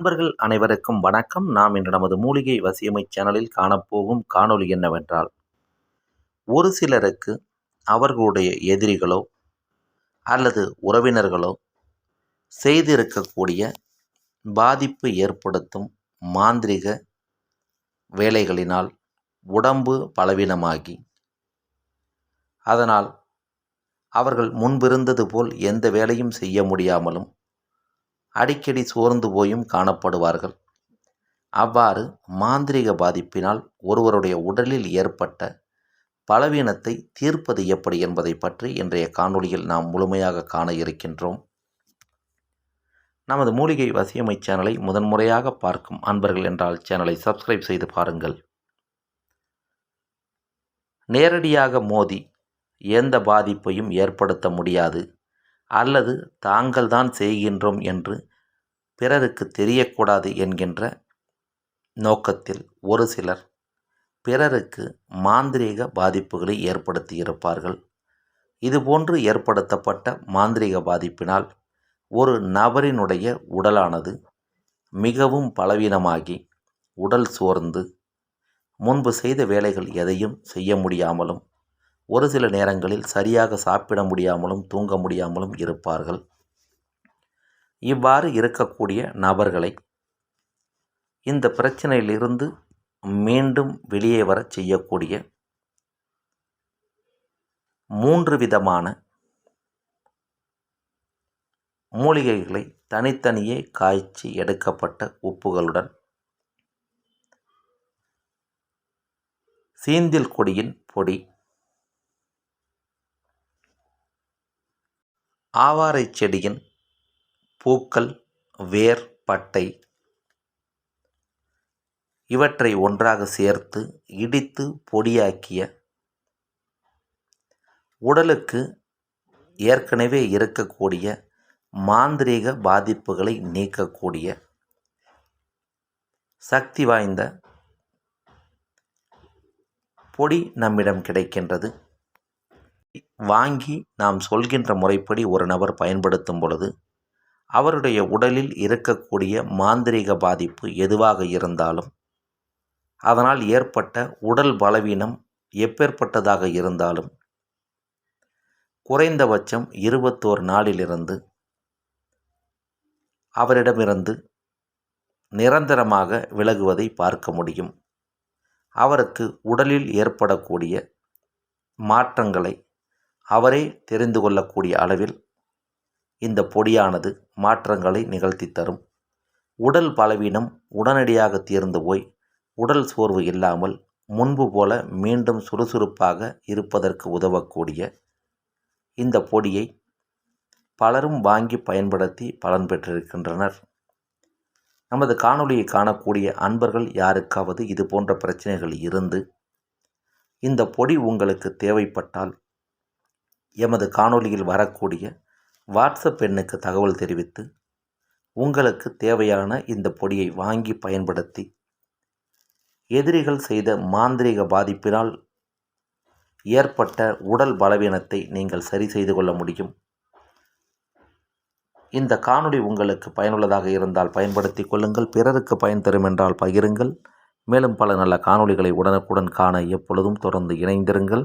நண்பர்கள் அனைவருக்கும் வணக்கம். நாம் இன்று நமது மூலிகை வசியமை சேனலில் காணப்போகும் காணொளி என்னவென்றால் ஒரு சிலருக்கு அவர்களுடைய எதிரிகளோ அல்லது உறவினர்களோ செய்திருக்கக்கூடிய பாதிப்பு ஏற்படுத்தும் மாந்திரிக வேலைகளினால் உடம்பு பலவீனமாகி அதனால் அவர்கள் முன்பிருந்தது போல் எந்த வேலையும் செய்ய முடியாமலும் அடிக்கடி சோர்ந்து போயும் காணப்படுவார்கள். அவ்வாறு மாந்திரிக பாதிப்பினால் ஒருவருடைய உடலில் ஏற்பட்ட பலவீனத்தை தீர்ப்பது எப்படி என்பதை பற்றி இன்றைய காணொளியில் நாம் முழுமையாக காண இருக்கின்றோம். நமது மூலிகை வசியமை சேனலை முதன்முறையாக பார்க்கும் அன்பர்கள் என்றால் சேனலை சப்ஸ்கிரைப் செய்து பாருங்கள். நேரடியாக மோதி எந்த பாதிப்பையும் ஏற்படுத்த முடியாது. அல்லது தாங்கள்தான் செய்கின்றோம் என்று பிறருக்கு தெரியக்கூடாது என்கின்ற நோக்கத்தில் ஒரு சிலர் பிறருக்கு மாந்திரீக பாதிப்புகளை ஏற்படுத்தியிருப்பார்கள். இதுபோன்று ஏற்படுத்தப்பட்ட மாந்திரீக பாதிப்பினால் ஒரு நபரினுடைய உடலானது மிகவும் பலவீனமாகி உடல் சோர்ந்து முன்பு செய்த வேலைகள் எதையும் செய்ய முடியாமலும் ஒரு சில நேரங்களில் சரியாக சாப்பிட முடியாமலும் தூங்க முடியாமலும் இருப்பார்கள். இவ்வாறு இருக்கக்கூடிய நபர்களை இந்த பிரச்சனையிலிருந்து மீண்டும் வெளியே வரச் செய்யக்கூடிய மூன்று விதமான மூலிகைகளை தனித்தனியே காய்ச்சி எடுக்கப்பட்ட உப்புகளுடன் சீந்தில் கொடியின் பொடி ஆவாரை செடியின் பூக்கள் வேர் பட்டை இவற்றை ஒன்றாக சேர்த்து இடித்து பொடியாக்கிய உடலுக்கு ஏற்கனவே இருக்கக்கூடிய மாந்திரீக பாதிப்புகளை நீக்கக்கூடிய சக்தி வாய்ந்த பொடி நம்மிடம் கிடைக்கின்றது. வாங்கி நாம் சொல்கின்ற முறைப்படி ஒரு நபர் பயன்படுத்தும் பொழுது அவருடைய உடலில் இருக்கக்கூடிய மாந்திரீக பாதிப்பு எதுவாக இருந்தாலும் அதனால் ஏற்பட்ட உடல் பலவீனம் எப்பேற்பட்டதாக இருந்தாலும் குறைந்தபட்சம் இருபத்தோரு நாளிலிருந்து அவரிடமிருந்து நிரந்தரமாக விலகுவதை பார்க்க முடியும். அவருக்கு உடலில் ஏற்படக்கூடிய மாற்றங்களை அவரே தெரிந்து கொள்ளக்கூடிய அளவில் இந்த பொடியானது மாற்றங்களை நிகழ்த்தி தரும். உடல் பலவீனம் உடனடியாக தீர்ந்து போய் உடல் சோர்வு இல்லாமல் முன்பு போல மீண்டும் சுறுசுறுப்பாக இருப்பதற்கு உதவக்கூடிய இந்த பொடியை பலரும் வாங்கி பயன்படுத்தி பலன் பெற்றிருக்கின்றனர். நமது காணொளியை காணக்கூடிய அன்பர்கள் யாருக்காவது இது போன்ற பிரச்சனைகள் இருந்து இந்த பொடி உங்களுக்கு தேவைப்பட்டால் எமது காணொளியில் வரக்கூடிய வாட்ஸ்அப் எண்ணுக்கு தகவல் தெரிவித்து உங்களுக்கு தேவையான இந்த பொடியை வாங்கி பயன்படுத்தி எதிரிகள் செய்த மாந்திரீக பாதிப்பினால் ஏற்பட்ட உடல் பலவீனத்தை நீங்கள் சரி செய்து கொள்ள முடியும். இந்த காணொளி உங்களுக்கு பயனுள்ளதாக இருந்தால் பயன்படுத்தி கொள்ளுங்கள். பிறருக்கு பயன் தரும் என்றால் பகிருங்கள். மேலும் பல நல்ல காணொளிகளை உடனுக்குடன் காண எப்பொழுதும் தொடர்ந்து இணைந்திருங்கள்.